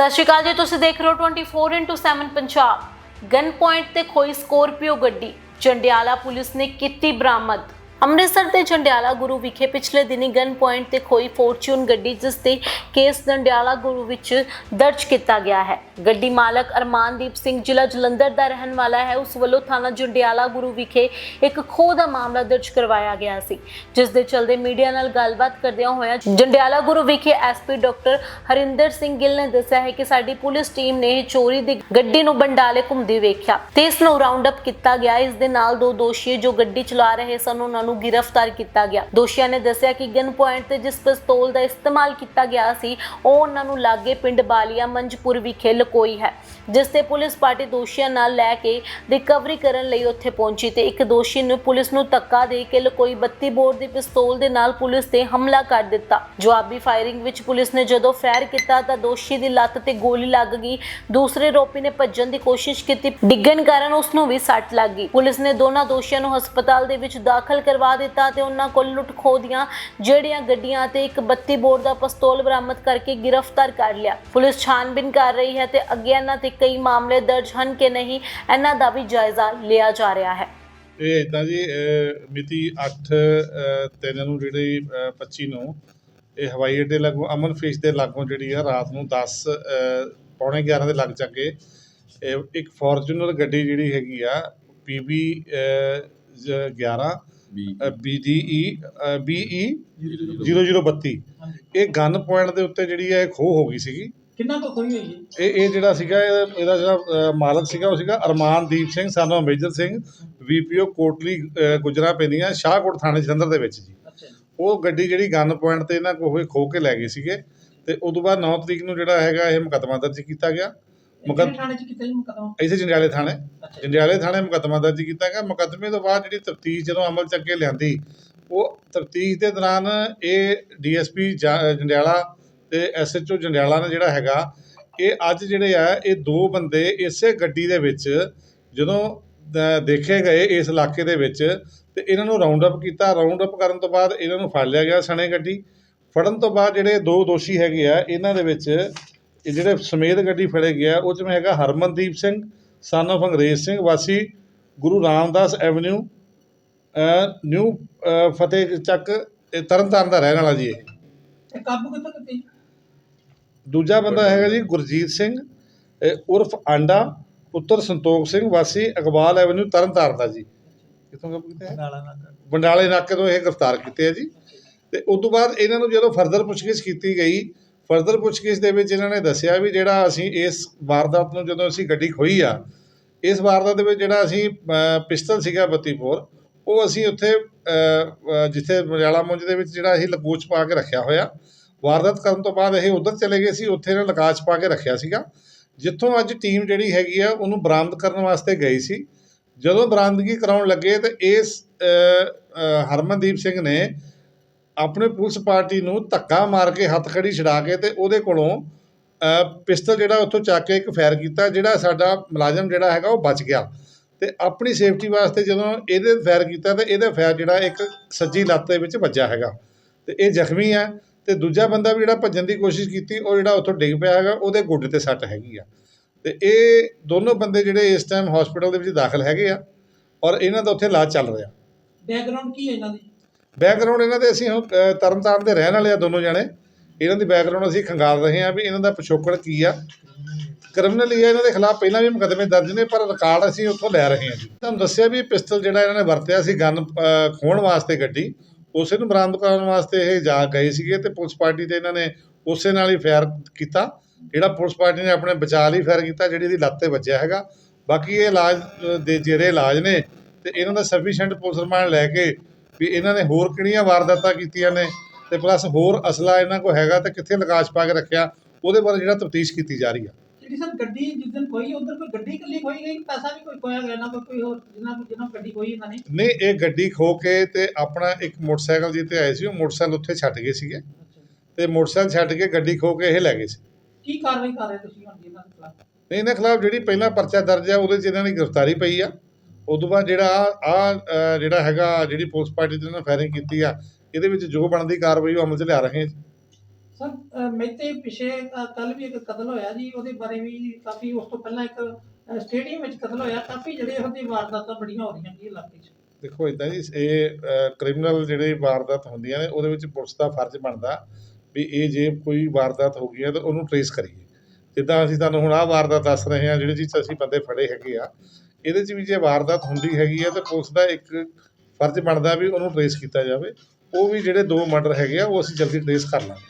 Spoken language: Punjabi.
ਸਤਿ ਸ਼੍ਰੀ ਅਕਾਲ ਜੀ, ਤੁਸੀਂ ਦੇਖ ਰਹੇ ਹੋ 24/7 ਪੰਜਾਬ। ਗਨ ਪੁਆਇੰਟ ਤੇ ਖੋਈ ਸਕੋਰਪੀਓ ਗੱਡੀ। ਚੰਡਿਆਲਾ ਪੁਲਿਸ ਨੇ ਕੀਤੀ ਬਰਾਮਦ। ਅੰਮ੍ਰਿਤਸਰ ਦੇ ਜੰਡਿਆਲਾ ਗੁਰੂ ਵਿਖੇ ਪਿਛਲੇ ਦਿਨੀ ਗਨ ਪੁਆਇੰਟ ਤੇ ਖੋਈ ਫੋਰਚੂਨ ਗੱਡੀ, ਜਿਸ ਤੇ ਕੇਸ ਜੰਡਿਆਲਾ ਗੁਰੂ ਵਿੱਚ ਦਰਜ ਕੀਤਾ ਗਿਆ ਹੈ। ਗੱਡੀ ਮਾਲਕ ਅਰਮਾਨਦੀਪ ਸਿੰਘ ਜ਼ਿਲ੍ਹਾ ਜਲੰਧਰ ਦਾ ਰਹਿਣ ਵਾਲਾ ਹੈ। ਉਸ ਵੱਲੋਂ ਥਾਣਾ ਜੰਡਿਆਲਾ ਗੁਰੂ ਵਿਖੇ ਇੱਕ ਖੋਹ ਦਾ ਮਾਮਲਾ ਦਰਜ ਕਰਵਾਇਆ ਗਿਆ ਸੀ, ਜਿਸ ਦੇ ਚਲਦੇ ਮੀਡੀਆ ਨਾਲ ਗੱਲਬਾਤ ਕਰਦਿਆਂ ਹੋਇਆ ਜੰਡਿਆਲਾ ਗੁਰੂ ਵਿਖੇ ਐਸਪੀ ਡਾਕਟਰ ਹਰਿੰਦਰ ਸਿੰਘ ਗਿੱਲ ਨੇ ਦੱਸਿਆ ਹੈ ਕਿ ਸਾਡੀ ਪੁਲਿਸ ਟੀਮ ਨੇ ਚੋਰੀ ਦੀ ਗੱਡੀ ਨੂੰ ਬੰਡਾਲੇ ਘੁੰਮਦੀ ਵੇਖਿਆ ਤੇ ਇਸ ਨੂੰ ਰਾਉਂਡ ਅਪ ਕੀਤਾ ਗਿਆ। ਇਸ ਦੇ ਨਾਲ ਦੋ ਦੋਸ਼ੀ ਜੋ ਗੱਡੀ ਚਲਾ ਰਹੇ ਸਨ, ਉਹਨਾਂ ਨੂੰ ਗ੍ਰਿਫਤਾਰ ਕੀਤਾ ਗਿਆ। ਦੋਸ਼ੀਆਂ ਨੇ ਦੱਸਿਆ ਕਿ ਗਨ ਪੁਆਇੰਟ ਤੇ ਜਿਸ ਪਿਸਤੌਲ ਦਾ ਇਸਤੇਮਾਲ ਕੀਤਾ ਗਿਆ ਸੀ, ਉਹ ਉਹਨਾਂ ਨੂੰ ਲਾਗੇ ਪਿੰਡ ਬਾਲੀਆ ਮੰਜਪੁਰ ਵਿਖੇ ਲਕੋਈ ਹੈ, ਜਿਸ ਤੇ ਪੁਲਿਸ ਪਾਰਟੀ ਦੋਸ਼ੀਆਂ ਨਾਲ ਲੈ ਕੇ ਰਿਕਵਰੀ ਕਰਨ ਲਈ ਉੱਥੇ ਪਹੁੰਚੀ ਤੇ ਇੱਕ ਦੋਸ਼ੀ ਨੂੰ ਪੁਲਿਸ ਨੂੰ ਧੱਕਾ ਦੇ ਕੇ ਲਕੋਈ 32 ਬੋਰ ਦੀ ਪਿਸਤੌਲ ਦੇ ਨਾਲ ਪੁਲਿਸ ਤੇ ਹਮਲਾ ਕਰ ਦਿੱਤਾ। ਜਵਾਬੀ ਫਾਇਰਿੰਗ ਵਿੱਚ ਪੁਲਿਸ ਨੇ ਜਦੋਂ ਫਾਇਰ ਕੀਤਾ ਤਾਂ ਦੋਸ਼ੀ ਦੀ ਲੱਤ ਤੇ ਗੋਲੀ ਲੱਗ ਗਈ। ਦੂਸਰੇ ਆਰੋਪੀ ਨੇ ਭੱਜਣ ਦੀ ਕੋਸ਼ਿਸ਼ ਕੀਤੀ, ਡਿੱਗਣ ਕਾਰਨ ਉਸ ਨੂੰ ਵੀ ਸੱਟ ਲੱਗ ਗਈ। ਪੁਲਿਸ ਨੇ ਦੋਨਾਂ ਦੋਸ਼ੀਆਂ ਨੂੰ ਹਸਪਤਾਲ ਦੇ ਵਿੱਚ ਦਾਖਲ ਕਰਵਾ ਦਿੱਤਾ ਤੇ ਉਹਨਾਂ ਕੋਲ ਲੁੱਟ ਖੋਹ ਦੀਆਂ ਜਿਹੜੀਆਂ ਗੱਡੀਆਂ ਤੇ ਇੱਕ 32 ਬੋਰ ਦਾ ਪਿਸਤੌਲ ਬਰਾਮਦ ਕਰਕੇ ਗ੍ਰਿਫਤਾਰ ਕਰ ਲਿਆ। ਪੁਲਿਸ ਛਾਨਬੀਨ ਕਰ ਰਹੀ ਹੈ ਤੇ ਅੱਗੇ ਇਹਨਾਂ ਤੇ ਕਈ ਮਾਮਲੇ ਦਰਜ ਹਨ ਕਿ ਨਹੀਂ, ਇਹਨਾਂ ਦਾ ਵੀ ਜਾਇਜ਼ਾ ਲਿਆ ਜਾ ਰਿਹਾ ਹੈ। ਇਹ ਇਦਾਂ ਜੀ ਮਿਤੀ 8 ਤਿੰਨ ਨੂੰ ਜਿਹੜੀ 25 ਨੂੰ ਇਹ ਹਵਾਈ ਅੱਡੇ ਲਾਗੋਂ ਅਮਨ ਫਿਸ਼ ਦੇ ਲਾਗੋਂ ਜਿਹੜੀ ਆ, ਰਾਤ ਨੂੰ 10 ਅਹ, ਪੌਣੇ 11 ਦੇ ਲੱਗ ਚੱਕੇ ਇੱਕ ਫੋਰਚੂਨਰ ਗੱਡੀ ਜਿਹੜੀ ਹੈਗੀ ਆ ਪੀਬੀ 11 BDE BE 0032 ਇਹ ਗਨ ਪੁਆਇੰਟ ਦੇ ਉੱਤੇ ਜਿਹੜੀ ਹੈ ਖੋਹ ਹੋ ਗਈ ਸੀਗੀ। ਕਿੰਨਾ ਕੁ ਖੋਈ ਹੋਈ ਹੈ? ਇਹ ਇਹ ਜਿਹੜਾ ਸੀਗਾ ਇਹ- ਇਹਦਾ ਜਿਹੜਾ ਮਾਲਕ ਸੀਗਾ ਉਹ ਸੀਗਾ ਅਰਮਾਨਦੀਪ ਸਿੰਘ ਸਾਨੂੰ ਮੇਜਰ ਸਿੰਘ ਵੀਪੀਓ ਕੋਟਲੀ ਗੁਜਰਾ ਪੈਂਦੀਆਂ ਸ਼ਾਹਕੋਟ ਥਾਣੇ ਜਲੰਧਰ ਦੇ ਵਿੱਚ ਜੀ। ਉਹ ਗੱਡੀ ਜਿਹੜੀ ਗਨ ਪੁਆਇੰਟ ਤੇ ਇਹਨਾਂ ਕੋਲ ਖੋ ਕੇ ਲੈ ਗਏ ਸੀਗੇ ਤੇ ਉਦੋਂ ਬਾਅਦ 9 ਤਰੀਕ ਨੂੰ ਜਿਹੜਾ ਹੈਗਾ ਇਹ ਮੁਕੱਦਮਾ ਦਰਜ ਕੀਤਾ ਗਿਆ। ਮੁਕੱਦ- ਕਿਹੜੇ ਥਾਣੇ ਚ ਕੀਤਾ ਜੀ ਮੁਕਦਮਾ? ਇਸੇ ਜੰਡਿਆਲੇ ਥਾਣੇ। ਅੱਛਾ। ਜੀ। ਜੰਡਿਆਲੇ ਥਾਣੇ ਮੁਕੱਦਮਾ ਦਰਜ ਕੀਤਾ ਗਿਆ। ਮੁਕੱਦਮੇ ਤੋਂ ਬਾਅਦ ਜਿਹੜੀ ਤਫਤੀਸ਼ ਜਦੋਂ ਅਮਲ ਚ ਅੱਗੇ ਲਿਆਂਦੀ ਉਹ ਤਫਤੀਸ਼ ਦੇ ਦੌਰਾਨ ਇਹ ਡੀਐਸਪੀ ਜੰਡਿਆਲਾ ਤੇ ਐਸਐਚਓ ਜੰਡਿਆਲਾ ਨੇ ਜਿਹੜਾ ਹੈਗਾ ਇਹ ਅੱਜ ਜਿਹੜੇ ਆ ਇਹ ਦੋ ਬੰਦੇ ਇਸੇ ਗੱਡੀ ਦੇ ਵਿੱਚ ਜਦੋਂ ਦ- ਦੇਖੇ ਗਏ ਇਸ ਇਲਾਕੇ ਦੇ ਵਿੱਚ ਤੇ ਇਹਨਾਂ ਨੂੰ ਰਾਉਂਡ ਅਪ ਕੀਤਾ। ਰਾਉਂਡ ਅਪ ਕਰਨ ਤੋਂ ਬਾਅਦ ਇਹਨਾਂ ਨੂੰ ਫੜ ਲਿਆ ਗਿਆ ਸਣੇ ਗੱਡੀ। ਫੜਨ ਤੋਂ ਬਾਅਦ ਜਿਹੜੇ ਦੋ ਦੋਸ਼ੀ ਹੈਗੇ ਆ ਇਹਨਾਂ ਦੇ ਵਿੱਚ ਇਹ ਜਿਹੜੇ ਸਮੇਤ ਗੱਡੀ ਫੜੇ ਗਿਆ ਉਹ 'ਚ ਹੈਗਾ ਹਰਮਨਦੀਪ ਸਿੰਘ son of ਅੰਗਰੇਜ਼ ਸਿੰਘ ਵਾਸੀ ਗੁਰੂ ਰਾਮਦਾਸ ਐਵਨਿਊ ਨਿਊ ਫਤਿਹ ਚੱਕ ਇਹ ਤਰਨਤਾਰਨ ਦਾ ਰਹਿਣ ਵਾਲਾ ਜੀ ਇਹ। ਇਹ ਕਾਬੂ ਕਿੱਥੋਂ ਕੀਤੀ? ਜੀ? ਦੂਜਾ ਬੰਦਾ ਹੈਗਾ ਜੀ ਗੁਰਜੀਤ ਸਿੰਘ ਇਹ ਉਰਫ ਆਂਡਾ ਪੁੱਤਰ ਸੰਤੋਖ ਸਿੰਘ ਵਾਸੀ ਇਕਬਾਲ ਐਵਨਿਊ ਤਰਨਤਾਰਨ ਦਾ ਜੀ। ਕਿੱਥੋਂ ਕਾਬੂ ਕੀਤਾ ਹੈ ਬੰਡਾਲੇ ਨਾਕੇ ਤੋਂ। ਇਹ ਗ੍ਰਿਫਤਾਰ ਕੀਤੇ ਆ ਜੀ। ਤੇ ਉਸ ਤੋਂ ਬਾਅਦ ਇਹਨਾਂ ਨੂੰ ਜਦੋਂ ਫਰਦਰ ਪੁੱਛਗਿੱਛ ਕੀਤੀ ਗਈ ਫਰਦਰ ਪੁੱਛਗਿੱਛ ਦੇ ਵਿੱਚ ਇਹਨਾਂ ਨੇ ਦੱਸਿਆ ਵੀ ਜਿਹੜਾ ਅਸੀਂ ਇਸ ਵਾਰਦਾਤ ਨੂੰ ਜਦੋਂ ਅਸੀਂ ਗੱਡੀ ਖੋਈ ਆ, ਇਸ ਵਾਰਦਾਤ ਦੇ ਵਿੱਚ ਜਿਹੜਾ ਅਸੀਂ ਪਿਸਤਲ ਸੀਗਾ 32 ਉਹ ਅਸੀਂ ਉੱਥੇ ਜਿੱਥੇ ਮਰਿਆਲਾ ਮੁੰਜ ਦੇ ਵਿੱਚ ਜਿਹੜਾ ਅਸੀਂ ਲਕੋਚ ਪਾ ਕੇ ਰੱਖਿਆ ਹੋਇਆ, ਵਾਰਦਾਤ ਕਰਨ ਤੋਂ ਬਾਅਦ ਇਹ ਉਧਰ ਚਲੇ ਗਏ ਸੀ, ਉੱਥੇ ਇਹਨਾਂ ਲਕਾਚ ਪਾ ਕੇ ਰੱਖਿਆ ਸੀਗਾ। ਜਿੱਥੋਂ ਅੱਜ ਟੀਮ ਜਿਹੜੀ ਹੈਗੀ ਆ, ਉਹਨੂੰ ਬਰਾਮਦ ਕਰਨ ਵਾਸਤੇ ਗਈ ਸੀ। ਜਦੋਂ ਬਰਾਮਦਗੀ ਕਰਾਉਣ ਲੱਗੇ ਤੇ ਇਸ ਹਰਮਨਦੀਪ ਸਿੰਘ ਨੇ ਆਪਣੇ ਪੁਲਿਸ ਪਾਰਟੀ ਨੂੰ ਧੱਕਾ ਮਾਰ ਕੇ, ਹੱਥ ਖੜੀ ਛਡਾ ਕੇ ਤੇ ਉਹਦੇ ਕੋਲੋਂ ਪਿਸਤਲ ਜਿਹੜਾ ਉੱਥੋਂ ਚੱਕ ਕੇ ਇੱਕ ਫਾਇਰ ਕੀਤਾ, ਜਿਹੜਾ ਸਾਡਾ ਮੁਲਾਜ਼ਮ ਜਿਹੜਾ ਹੈਗਾ ਉਹ ਬਚ ਗਿਆ। ਤੇ ਆਪਣੀ ਸੇਫਟੀ ਵਾਸਤੇ ਜਦੋਂ ਇਹਦੇ ਫਾਇਰ ਕੀਤਾ ਤੇ ਇਹਦਾ ਫਾਇਰ ਜਿਹੜਾ ਇੱਕ ਸੱਜੀ ਲੱਤ ਦੇ ਵਿੱਚ ਵੱਜਾ ਹੈਗਾ। ਤੇ ਇਹ ਜ਼ਖਮੀ ਹੈ ਤੇ ਦੂਜਾ ਬੰਦਾ ਵੀ ਜਿਹੜਾ ਭੱਜਣ ਦੀ ਕੋਸ਼ਿਸ਼ ਕੀਤੀ, ਉਹ ਜਿਹੜਾ ਉੱਥੋਂ ਡਿੱਗ ਪਿਆ ਹੈਗਾ, ਉਹਦੇ ਗੋਡੇ ਤੇ ਸੱਟ ਹੈਗੀ ਆ। ਤੇ ਇਹ ਦੋਨੋਂ ਬੰਦੇ ਜਿਹੜੇ ਇਸ ਟਾਈਮ ਹਸਪੀਟਲ ਦੇ ਵਿੱਚ ਦਾਖਲ ਹੈਗੇ ਆ ਔਰ ਇਹਨਾਂ ਦਾ ਉੱਥੇ ਇਲਾਜ ਚੱਲ ਰਿਹਾ। ਬੈਕਗ੍ਰਾਉਂਡ ਕੀ ਹੈ ਇਹਨਾਂ ਦੀ? ਬੈਕਗ੍ਰਾਉਂਡ ਇਹਨਾਂ ਦੇ ਅਸੀਂ ਹੁਣ, ਤਰਨਤਾਰਨ ਦੇ ਰਹਿਣ ਵਾਲੇ ਆ ਦੋਨੋਂ ਜਣੇ। ਇਹਨਾਂ ਦੀ ਬੈਕਗ੍ਰਾਉਂਡ ਅਸੀਂ ਖੰਗਾਲ ਰਹੇ ਹਾਂ ਵੀ ਇਹਨਾਂ ਦਾ ਪਿਛੋਕੜ ਕੀ ਆ। ਕ੍ਰਿਮੀਨਲੀ ਇਹਨਾਂ ਦੇ ਖਿਲਾਫ ਪਹਿਲਾਂ ਵੀ ਮੁਕੱਦਮੇ ਦਰਜ ਨੇ ਪਰ ਰਿਕਾਰਡ ਅਸੀਂ ਉੱਥੋਂ ਲੈ ਰਹੇ ਹਾਂ ਜੀ। ਤੁਹਾਨੂੰ ਦੱਸਿਆ ਵੀ ਪਿਸਤਲ ਜਿਹੜਾ ਇਹਨਾਂ ਨੇ ਵਰਤਿਆ ਸੀ ਗਨ ਖੋਣ ਵਾਸਤੇ ਗੱਡੀ ਉਸੇ ਨੂੰ ਬਰਾਮਦ ਕਰਨ ਵਾਸਤੇ ਇਹ ਜਾ ਗਏ ਸੀਗੇ ਤੇ ਪੁਲਿਸ ਪਾਰਟੀ ਤੇ ਇਹਨਾਂ ਨੇ ਉਸੇ ਨਾਲ ਹੀ ਫਾਇਰ ਕੀਤਾ। ਜਿਹੜਾ ਪੁਲਿਸ ਪਾਰਟੀ ਨੇ ਆਪਣੇ ਬਚਾਅ ਲਈ ਫਾਇਰ ਕੀਤਾ ਜਿਹੜੀ ਇਹਦੀ ਲੱਤ ਤੇ ਵੱਜਿਆ ਹੈਗਾ। ਬਾਕੀ ਇਹ ਇਲਾਜ ਦੇ ਜਿਹੜੇ ਇਲਾਜ ਨੇ ਤੇ ਇਹਨਾਂ ਦਾ ਸਫੀਸ਼ੀਐਂਟ ਪੁਲਿਸ ਰਿਮਾਂਡ ਲੈ ਕੇ ਵੀ ਇਹਨਾਂ ਨੇ ਹੋਰ ਕਿਹੜੀਆਂ ਵਾਰਦਾਤਾਂ ਕੀਤੀਆਂ ਨੇ ਤੇ ਪਲੱਸ ਹੋਰ ਅਸਲਾ ਇਹਨਾਂ ਕੋਲ ਹੈਗਾ ਤੇ ਕਿੱਥੇ ਲਕਾਸ਼ ਪਾ ਕੇ ਰੱਖਿਆ ਉਹਦੇ ਬਾਰੇ ਜਿਹੜਾ ਤਫਤੀਸ਼ ਕੀਤੀ ਜਾ ਰਹੀ ਆ। ਜਿਹੜੀ ਸਰ ਗੱਡੀ ਜਿਸ ਦਿਨ ਖੋਈ ਉਧਰ ਕੋਈ ਗੱਡੀ ਇਕੱਲੀ ਖੋਈ ਗਈ? ਪੈਸਾ ਵੀ ਕੋਈ ਖੋਇਆ ਗਿਆ ਨਾ ਕੋਈ ਕੋਈ ਹੋਰ ਜਿਨ੍ਹਾਂ ਕੋਲ ਜਿਨ੍ਹਾਂ ਗੱਡੀ ਖੋਈ ਇਹਨਾਂ ਨੇ? ਨਹੀਂ ਇਹ ਗੱਡੀ ਖੋ ਕੇ ਤੇ ਆਪਣਾ ਇੱਕ ਮੋਟਰਸਾਈਕਲ ਜਿੱਤੇ ਆਏ ਸੀ ਉਹ ਮੋਟਰਸਾਈਕਲ ਉੱਥੇ ਛੱਡ ਗਏ ਸੀਗੇ। ਤੇ ਮੋਟਰਸਾਈਕਲ ਛੱਡ ਕੇ ਗੱਡੀ ਖੋ ਕੇ ਇਹ ਲੈ ਗਏ ਸੀ। ਕੀ ਕਾਰਵਾਈ ਕਰ ਰਹੇ ਤੁਸੀਂ ਹੁਣ ਜੀ ਇਹਨਾਂ ਦੇ ਖਿਲਾਫ? ਤੇ ਇਹਨਾਂ ਖਿਲਾਫ ਜਿਹੜੀ ਪਹਿਲਾ ਪਰਚਾ ਦਰਜ ਆ ਉਹਦੇ 'ਚ ਇਹਨਾਂ ਦੀ ਗ੍ਰਿਫਤਾਰੀ ਪਈ ਆ। ਉਦੋਂ ਬਾਅਦ ਜਿਹੜਾ ਆ ਜਿਹੜਾ ਹੈਗਾ ਜਿਹੜੀ ਪੁਲਿਸ ਪਾਰਟੀ ਦੇ ਨਾਲ ਫਾਇਰਿੰਗ ਕੀਤੀ ਆ ਇਹਦੇ ਵਿੱਚ ਜੋ ਬਣਦੀ ਕਾਰਵਾਈ ਉਹ ਅਮਲ 'ਚ ਲਿਆ ਰਹੇ ਸਰ ਮੈਤੇ ਪਿਛੇ ਕੱਲ ਵੀ ਇੱਕ ਕਤਲ ਹੋਇਆ ਜੀ ਉਹਦੇ ਬਾਰੇ ਵੀ ਕਾਫੀ ਉਸ ਤੋਂ ਪਹਿਲਾਂ ਇੱਕ ਸਟੇਡੀਅਮ ਵਿੱਚ ਕਤਲ ਹੋਇਆ ਕਾਫੀ ਜਿਹੜੇ ਉਹਦੀ ਵਾਰਦਾਤਾਂ ਬੜੀਆਂ ਹੋ ਰਹੀਆਂ ਜੀ ਇਲਾਕੇ 'ਚ। ਦੇਖੋ ਇਦਾਂ ਜੀ ਇਹ ਕ੍ਰਿਮੀਨਲ ਜਿਹੜੇ ਵਾਰਦਾਤ ਹੁੰਦੀਆਂ ਨੇ ਉਹਦੇ ਵਿੱਚ ਪੁਲਿਸ ਦਾ ਫਰਜ਼ ਬਣਦਾ ਵੀ ਇਹ ਜੇ ਕੋਈ ਵਾਰਦਾਤ ਹੋ ਗਈ ਹੈ ਤਾਂ ਉਹਨੂੰ ਟਰੇਸ ਕਰੀਏ। ਜਿੱਦਾਂ ਅਸੀਂ ਤੁਹਾਨੂੰ ਹੁਣ ਆਹ ਵਾਰਦਾਤ ਦੱਸ ਰਹੇ ਹਾਂ ਜਿਹੜੇ ਚੀਜ਼ ਅਸੀਂ ਬੰਦੇ ਫੜੇ ਹੈਗੇ ਆ ਇਹਦੇ 'ਚ ਵੀ ਜੇ ਵਾਰਦਾਤ ਹੁੰਦੀ ਹੈਗੀ ਆ ਤਾਂ ਪੁਲਿਸ ਦਾ ਇੱਕ ਫਰਜ਼ ਬਣਦਾ ਵੀ ਉਹਨੂੰ ਟਰੇਸ ਕੀਤਾ ਜਾਵੇ। ਉਹ ਵੀ ਜਿਹੜੇ ਦੋ ਮਰਡਰ ਹੈਗੇ ਆ, ਉਹ ਅਸੀਂ ਜਲਦੀ ਟਰੇਸ ਕਰ ਲਾਂਗੇ।